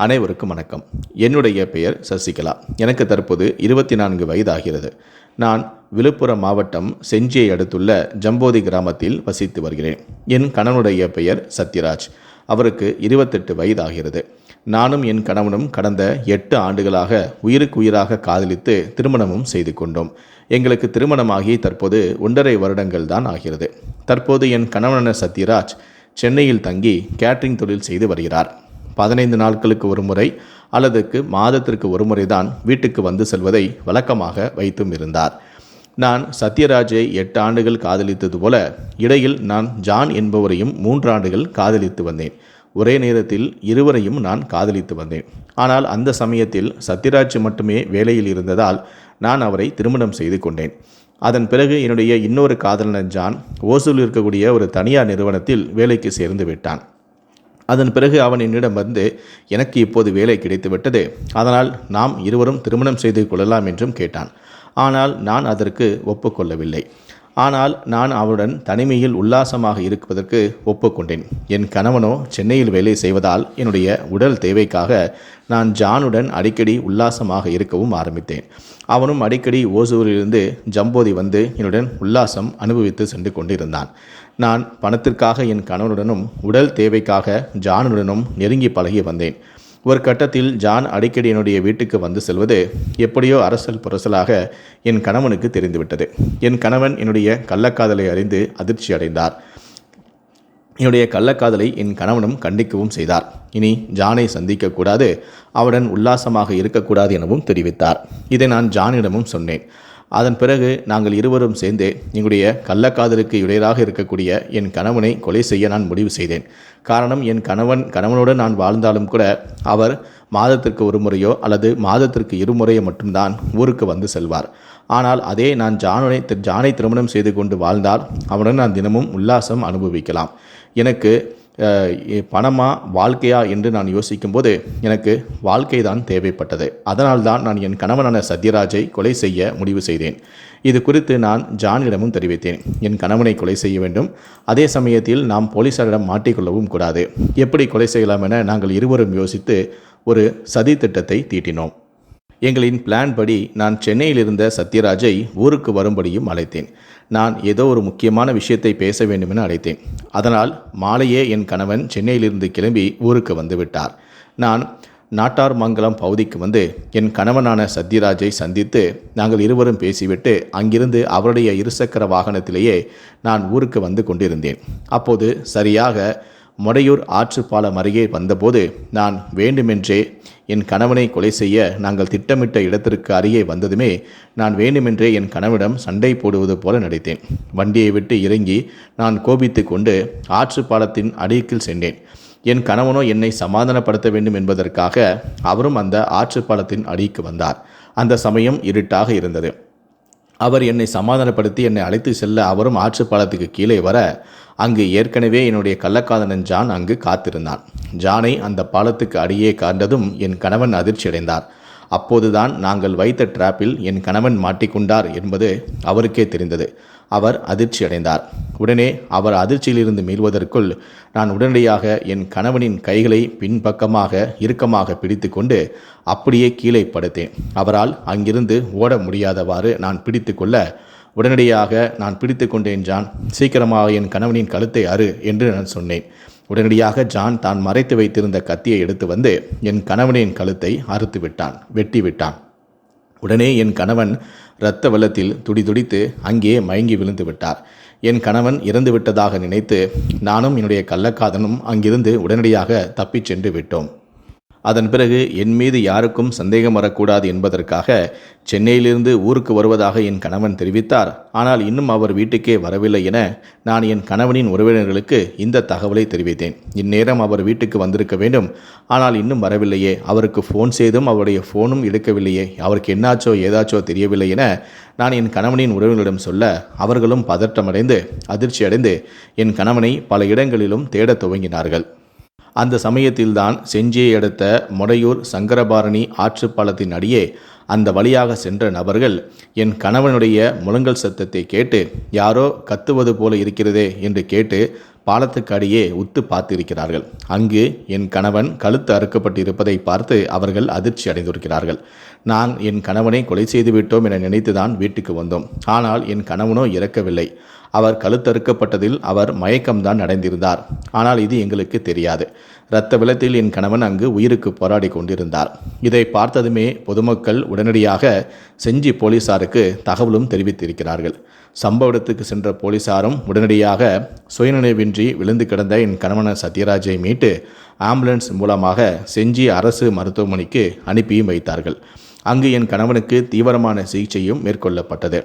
அனைவருக்கும் வணக்கம். என்னுடைய பெயர் சசிகலா. எனக்கு தற்போது இருபத்தி நான்கு வயதாகிறது. நான் விழுப்புரம் மாவட்டம் செஞ்சியை அடுத்துள்ள ஜம்போதி கிராமத்தில் வசித்து வருகிறேன். என் கணவனுடைய பெயர் சத்யராஜ். அவருக்கு இருபத்தெட்டு வயதாகிறது. நானும் என் கணவனும் கடந்த எட்டு ஆண்டுகளாக உயிருக்கு உயிராக காதலித்து திருமணமும் செய்து கொண்டோம். எங்களுக்கு திருமணமாகி தற்போது ஒன்றரை வருடங்கள் தான் ஆகிறது. தற்போது என் கணவனான சத்யராஜ் சென்னையில் தங்கி கேட்ரிங் தொழில் செய்து வருகிறார். பதினைந்து நாட்களுக்கு ஒரு முறை அல்லதுக்கு மாதத்திற்கு ஒரு முறை தான் வீட்டுக்கு வந்து செல்வதை வழக்கமாக வைத்தும் இருந்தார். நான் சத்யராஜை எட்டு ஆண்டுகள் காதலித்தது போல இடையில் நான் ஜான் என்பவரையும் மூன்று ஆண்டுகள் காதலித்து வந்தேன். ஒரே நேரத்தில் இருவரையும் நான் காதலித்து வந்தேன். ஆனால் அந்த சமயத்தில் சத்யராஜ் மட்டுமே வேலையில் இருந்ததால் நான் அவரை திருமணம் செய்து கொண்டேன். அதன் பிறகு என்னுடைய இன்னொரு காதலன் ஜான் ஓசூல் இருக்கக்கூடிய ஒரு தனியார் நிறுவனத்தில் வேலைக்கு சேர்ந்து விட்டான். அதன் பிறகு அவன் என்னிடம் வந்து எனக்கு இப்போது வேலை கிடைத்துவிட்டது. அதனால் நாம் இருவரும் திருமணம் செய்து கொள்ளலாம் என்றும் கேட்டான். ஆனால் நான் அதற்கு ஒப்புக்கொள்ளவில்லை. ஆனால் நான் அவருடன் தனிமையில் உல்லாசமாக இருப்பதற்கு ஒப்புக்கொண்டேன். என் கணவனோ சென்னையில் வேலை செய்வதால் என்னுடைய உடல் தேவைக்காக நான் ஜானுடன் அடிக்கடி உல்லாசமாக இருக்கவும் ஆரம்பித்தேன். அவனும் அடிக்கடி ஓசூரிலிருந்து ஜம்போதி வந்து என்னுடன் உல்லாசம் அனுபவித்து சென்று கொண்டிருந்தான். நான் பணத்திற்காக என் கணவனுடனும் உடல் தேவைக்காக ஜானுடனும் நெருங்கி பழகி வந்தேன். ஒரு கட்டத்தில் ஜான் அடிக்கடி என்னுடைய வீட்டுக்கு வந்து செல்வது எப்படியோ அரசல் புரசலாக என் கணவனுக்கு தெரிந்துவிட்டது. என் கணவன் என்னுடைய கள்ளக்காதலை அறிந்து அதிர்ச்சி அடைந்தார். என்னுடைய கள்ளக்காதலை என் கணவனும் கண்டிக்கவும் செய்தார். இனி ஜானை சந்திக்கக்கூடாது அவருடன் உல்லாசமாக இருக்கக்கூடாது எனவும் தெரிவித்தார். இதை நான் ஜானிடமும் சொன்னேன். அதன் பிறகு நாங்கள் இருவரும் சேர்ந்து எங்களுடைய கள்ளக்காதலுக்கு இடையராக இருக்கக்கூடிய என் கணவனை கொலை செய்ய நான் முடிவு செய்தேன். காரணம் என் கணவன் கணவனோடு நான் வாழ்ந்தாலும் கூட அவர் மாதத்திற்கு ஒரு முறையோ அல்லது மாதத்திற்கு இருமுறையோ மட்டும்தான் ஊருக்கு வந்து செல்வார். ஆனால் அதே நான் ஜானுனை ஜானை திருமணம் செய்து கொண்டு வாழ்ந்தால் அவனுடன் நான் தினமும் உல்லாசம் அனுபவிக்கலாம். எனக்கு பணமா வாழ்க்கையா என்று நான் யோசிக்கும்போது எனக்கு வாழ்க்கை தான் தேவைப்பட்டது. அதனால் தான் நான் என் கணவனான சத்யராஜை கொலை செய்ய முடிவு செய்தேன். இது குறித்து நான் ஜானிடமும் தெரிவித்தேன். என் கணவனை கொலை செய்ய வேண்டும். அதே சமயத்தில் நாம் போலீசாரிடம் மாட்டிக்கொள்ளவும் கூடாது. எப்படி கொலை செய்யலாம் என நாங்கள் இருவரும் யோசித்து ஒரு சதி திட்டத்தை தீட்டினோம். எங்களின் பிளான் படி நான் சென்னையில் இருந்த சத்யராஜை ஊருக்கு வரும்படியும் அழைத்தேன். நான் ஏதோ ஒரு முக்கியமான விஷயத்தை பேச வேண்டுமென அழைத்தேன். அதனால் மாலையே என் கணவன் சென்னையிலிருந்து கிளம்பி ஊருக்கு வந்துவிட்டார். நான் நாட்டார் மங்கலம் பகுதிக்கு வந்து என் கணவனான சத்யராஜை சந்தித்து நாங்கள் இருவரும் பேசிவிட்டு அங்கிருந்து அவருடைய இருசக்கர வாகனத்திலேயே நான் ஊருக்கு வந்து கொண்டிருந்தேன். அப்போது சரியாக முடையூர் ஆற்றுப்பாலம் அருகே வந்தபோது நான் வேண்டுமென்றே என் கணவனை கொலை செய்ய நாங்கள் திட்டமிட்ட இடத்திற்கு அருகே வந்ததுமே நான் வேண்டுமென்றே என் கணவனிடம் சண்டை போடுவது போல நடித்தேன். வண்டியை விட்டு இறங்கி நான் கோபித்து கொண்டு ஆற்றுப்பாலத்தின் அடிக்கில் சென்றேன். என் கணவனோ என்னை சமாதானப்படுத்த வேண்டும் என்பதற்காக அவரும் அந்த ஆற்றுப்பாலத்தின் அடிக்கு வந்தார். அந்த சமயம் இருட்டாக இருந்தது. அவர் என்னை சமாதானப்படுத்தி என்னை அழைத்து செல்ல அவரும் ஆற்றுப்பாலத்துக்கு கீழே வர அங்கு ஏற்கனவே என்னுடைய கள்ளக்காதலன் ஜான் அங்கு காத்திருந்தான். ஜானை அந்த பாலத்துக்கு அடியே காண்டதும் என் கணவன் அதிர்ச்சியடைந்தார். அப்போதுதான் நாங்கள் வைத்த டிராப்பில் என் கணவன் மாட்டிக்கொண்டார் என்பது அவருக்கே தெரிந்தது. அவர் அதிர்ச்சி அடைந்தார் உடனே அவர் அதிர்ச்சியிலிருந்து மீள்வதற்குள் நான் உடனடியாக என் கணவனின் கைகளை பின்பக்கமாக இறுக்கமாக பிடித்து கொண்டு அப்படியே கீழே படுத்தேன். அவரால் அங்கிருந்து ஓட முடியாதவாறு நான் பிடித்து கொள்ள உடனடியாக நான் பிடித்து கொண்டேன் ஜான். சீக்கிரமாக என் கணவனின் கழுத்தை அறு என்று நான் சொன்னேன். உடனடியாக ஜான் தான் மறைத்து வைத்திருந்த கத்தியை எடுத்து வந்து என் கணவனின் கழுத்தை அறுத்து விட்டான் வெட்டி விட்டான். உடனே என் கணவன் இரத்த வெள்ளத்தில் துடிதுடித்து அங்கே மயங்கி விழுந்து விட்டார். என் கணவன் இறந்து விட்டதாக நினைத்து நானும் என்னுடைய கள்ளக்காதனும் அங்கிருந்து உடனடியாக தப்பிச் சென்று விட்டோம். அதன் பிறகு என் மீது யாருக்கும் சந்தேகம் வரக்கூடாது என்பதற்காக சென்னையிலிருந்து ஊருக்கு வருவதாக என் கணவன் தெரிவித்தார். ஆனால் இன்னும் அவர் வீட்டுக்கே வரவில்லை என நான் என் கணவனின் உறவினர்களுக்கு இந்த தகவலை தெரிவித்தேன். இந்நேரம் அவர் வீட்டுக்கு வந்திருக்க வேண்டும். ஆனால் இன்னும் வரவில்லையே. அவருக்கு ஃபோன் செய்தும் அவருடைய ஃபோனும் எடுக்கவில்லையே. அவருக்கு என்னாச்சோ ஏதாச்சோ தெரியவில்லை என நான் என் கணவனின் உறவினரிடம் சொல்ல அவர்களும் பதற்றமடைந்து அதிர்ச்சி அடைந்து என் கணவனை பல இடங்களிலும் தேடத் துவங்கினார்கள். அந்த சமயத்தில்தான் செஞ்சியை அடுத்த மொடையூர் சங்கரபாரணி ஆற்றுப்பாலத்தின் அடியே அந்த வழியாக சென்ற நபர்கள் என் கணவனுடைய முழங்கல் சத்தத்தை கேட்டு யாரோ கத்துவது போல இருக்கிறதே என்று கேட்டு பாலத்துக்கு அடியே உத்து பார்த்திருக்கிறார்கள். அங்கு என் கணவன் கழுத்து அறுக்கப்பட்டு இருப்பதை பார்த்து அவர்கள் அதிர்ச்சி அடைந்திருக்கிறார்கள். நான் என் கணவனை கொலை செய்து விட்டோம் என நினைத்துதான் வீட்டுக்கு வந்தோம். ஆனால் என் கணவனோ இறக்கவில்லை. அவர் கழுத்தறுக்கப்பட்டதில் அவர் மயக்கம்தான் அடைந்திருந்தார். ஆனால் இது எங்களுக்கு தெரியாது. இரத்த வெள்ளத்தில் என் கணவன் அங்கு உயிருக்கு போராடி கொண்டிருந்தார். இதை பார்த்ததுமே பொதுமக்கள் உடனடியாக செஞ்சி போலீசாருக்கு தகவலும் தெரிவித்திருக்கிறார்கள். சம்பவ இடத்துக்கு சென்ற போலீசாரும் உடனடியாக சுயநினைவின்றி விழுந்து கிடந்த என் கணவன சத்யராஜை மீட்டு ஆம்புலன்ஸ் மூலமாக செஞ்சி அரசு மருத்துவமனைக்கு அனுப்பியும் வைத்தார்கள். அங்கு என் கணவனுக்கு தீவிரமான சிகிச்சையும் மேற்கொள்ளப்பட்டது.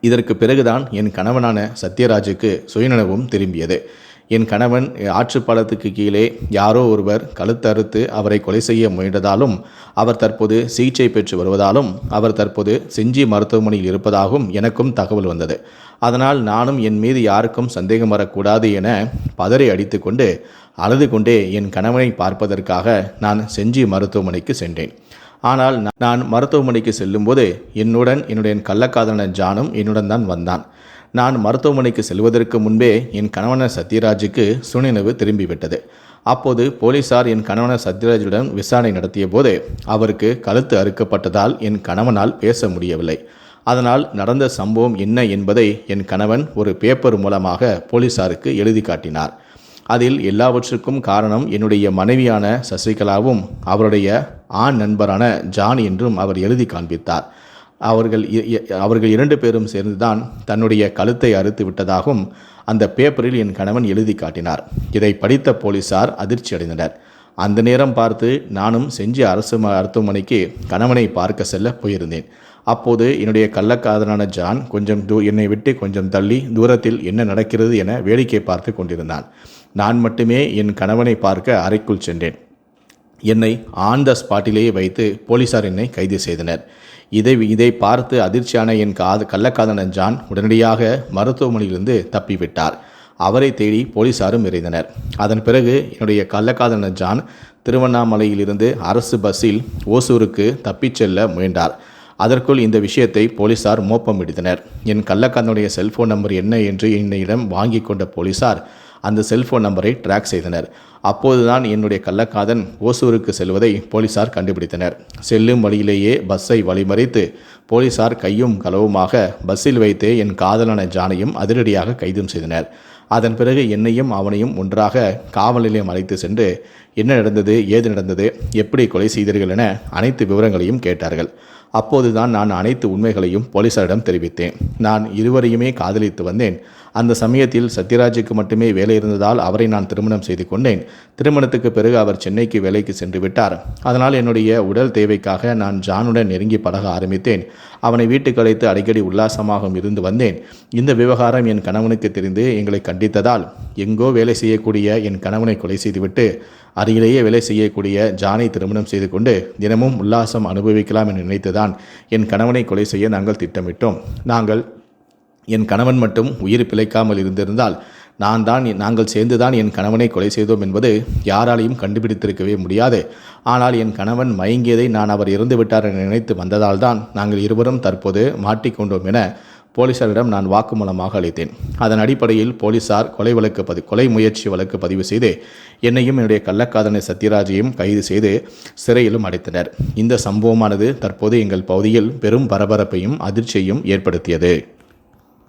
இதற்கு பிறகுதான் என் கணவனான சத்யராஜுக்கு சுயநலவும் திரும்பியது. என் கணவன் ஆற்றுப்பாலத்துக்கு கீழே யாரோ ஒருவர் கழுத்தறுத்து அவரை கொலை செய்ய முயன்றதாலும் அவர் தற்போது சிகிச்சை பெற்று வருவதாலும் அவர் தற்போது செஞ்சி மருத்துவமனையில் இருப்பதாகவும் எனக்கும் தகவல் வந்தது. அதனால் நானும் என் மீது யாருக்கும் சந்தேகம் வரக்கூடாது என பதறி அடித்துக்கொண்டு அழுது கொண்டே என் கணவனை பார்ப்பதற்காக நான் செஞ்சி மருத்துவமனைக்கு சென்றேன். ஆனால் நான் மருத்துவமனைக்கு செல்லும்போது என்னுடன் என்னுடைய கள்ளக்காதலன் ஜானும் என்னுடன் தான் வந்தான். நான் மருத்துவமனைக்கு செல்வதற்கு முன்பே என் கணவனர் சத்யராஜுக்கு சுனினவு திரும்பிவிட்டது. அப்போது போலீசார் என் கணவனர் சத்யராஜுடன் விசாரணை நடத்திய போது அவருக்கு கழுத்து அறுக்கப்பட்டதால் என் கணவனால் பேச முடியவில்லை. அதனால் நடந்த சம்பவம் என்ன என்பதை என் கணவன் ஒரு பேப்பர் மூலமாக போலீசாருக்கு எழுதி காட்டினார். அதில் எல்லாவற்றுக்கும் காரணம் என்னுடைய மனைவியான சசிகலாவும் அவருடைய ஆண் நண்பரான ஜான் என்றும் அவர் எழுதி காண்பித்தார். அவர்கள் அவர்கள் இரண்டு பேரும் சேர்ந்துதான் தன்னுடைய கழுத்தை அறுத்து விட்டதாகவும் அந்த பேப்பரில் என் கணவன் எழுதி காட்டினார். இதை படித்த போலீசார் அதிர்ச்சி அடைந்தனர். அந்த நேரம் பார்த்து நானும் செஞ்சி அரசு மருத்துவமனைக்கு கணவனை பார்க்க செல்ல போயிருந்தேன். அப்போது என்னுடைய கள்ளக்காதலான ஜான் கொஞ்சம் தூ என்னை விட்டு கொஞ்சம் தள்ளி தூரத்தில் என்ன நடக்கிறது என வேடிக்கை பார்த்து கொண்டிருந்தான். நான் மட்டுமே என் கணவனை பார்க்க அறைக்குள் சென்றேன். என்னை ஆன் த ஸ்பாட்டிலேயே வைத்து போலீசார் என்னை கைது செய்தனர். இதை இதை பார்த்து அதிர்ச்சியான என் காது கள்ளக்காதனன் ஜான் உடனடியாக மருத்துவமனையிலிருந்து தப்பிவிட்டார். அவரை தேடி போலீசாரும் விரைந்தனர். அதன் பிறகு என்னுடைய கள்ளக்காதலன் ஜான் திருவண்ணாமலையிலிருந்து அரசு பஸ்ஸில் ஓசூருக்கு தப்பிச் செல்ல முயன்றார். அதற்குள் இந்த விஷயத்தை போலீசார் மோப்பம் விடுத்தனர் என் கள்ளக்காதனுடைய செல்போன் நம்பர் என்ன என்று என்னிடம் வாங்கி கொண்ட போலீசார் அந்த செல்போன் நம்பரை ட்ராக் செய்தனர். அப்போதுதான் என்னுடைய கள்ளக்காதன் ஓசூருக்கு செல்வதை போலீசார் கண்டுபிடித்தனர். செல்லும் வழியிலேயே பஸ்ஸை வழிமறித்து போலீசார் கையும் களவுமாக பஸ்ஸில் வைத்தே என் காதலான ஜானையும் அதிரடியாக கைதும் செய்தனர். அதன் பிறகு என்னையும் அவனையும் ஒன்றாக காவல் நிலையம் அழைத்து சென்று என்ன நடந்தது ஏது நடந்தது எப்படி கொலை செய்தீர்கள் என அனைத்து விவரங்களையும் கேட்டார்கள். அப்போதுதான் நான் அனைத்து உண்மைகளையும் போலீசாரிடம் தெரிவித்தேன். நான் இருவரையுமே காதலித்து வந்தேன். அந்த சமயத்தில் சத்யராஜுக்கு மட்டுமே வேலை இருந்ததால் அவரை நான் திருமணம் செய்து கொண்டேன். திருமணத்துக்கு பிறகு அவர் சென்னைக்கு வேலைக்கு சென்று விட்டார். அதனால் என்னுடைய உடல் தேவைக்காக நான் ஜானுடன் நெருங்கி பழக ஆரம்பித்தேன். அவனை வீட்டுக்கு அழைத்து அடிக்கடி உல்லாசமாகவும் இருந்து வந்தேன். இந்த விவகாரம் என் கணவனுக்கு தெரிந்து எங்களை கண்டித்ததால் எங்கோ வேலை செய்யக்கூடிய என் கணவனை கொலை செய்துவிட்டு அருகிலேயே வேலை செய்யக்கூடிய ஜானை திருமணம் செய்து கொண்டு தினமும் உல்லாசம் அனுபவிக்கலாம் என்று நினைத்துதான் என் கணவனை கொலை செய்ய நாங்கள் திட்டமிட்டோம். நாங்கள் என் கணவன் மட்டும் உயிர் பிழைக்காமல் இருந்திருந்தால் நான் தான் நாங்கள் சேர்ந்துதான் என் கணவனை கொலை செய்தோம் என்பது யாராலையும் கண்டுபிடித்திருக்கவே முடியாது. ஆனால் என் கணவன் மயங்கியதை நான் அவர் இறந்துவிட்டார் என நினைத்து வந்ததால் தான் நாங்கள் இருவரும் தற்போது மாட்டிக்கொண்டோம் என போலீசாரிடம் நான் வாக்குமூலமாக அளித்தேன். அதன் அடிப்படையில் போலீசார் கொலை வழக்கு பதி கொலை முயற்சி வழக்கு பதிவு செய்து என்னையும் என்னுடைய கள்ளக்காதனை சத்யராஜையும் கைது செய்து சிறையிலும் அடைத்தனர். இந்த சம்பவமானது தற்போது எங்கள் பகுதியில் பெரும் பரபரப்பையும் அதிர்ச்சியையும் ஏற்படுத்தியது.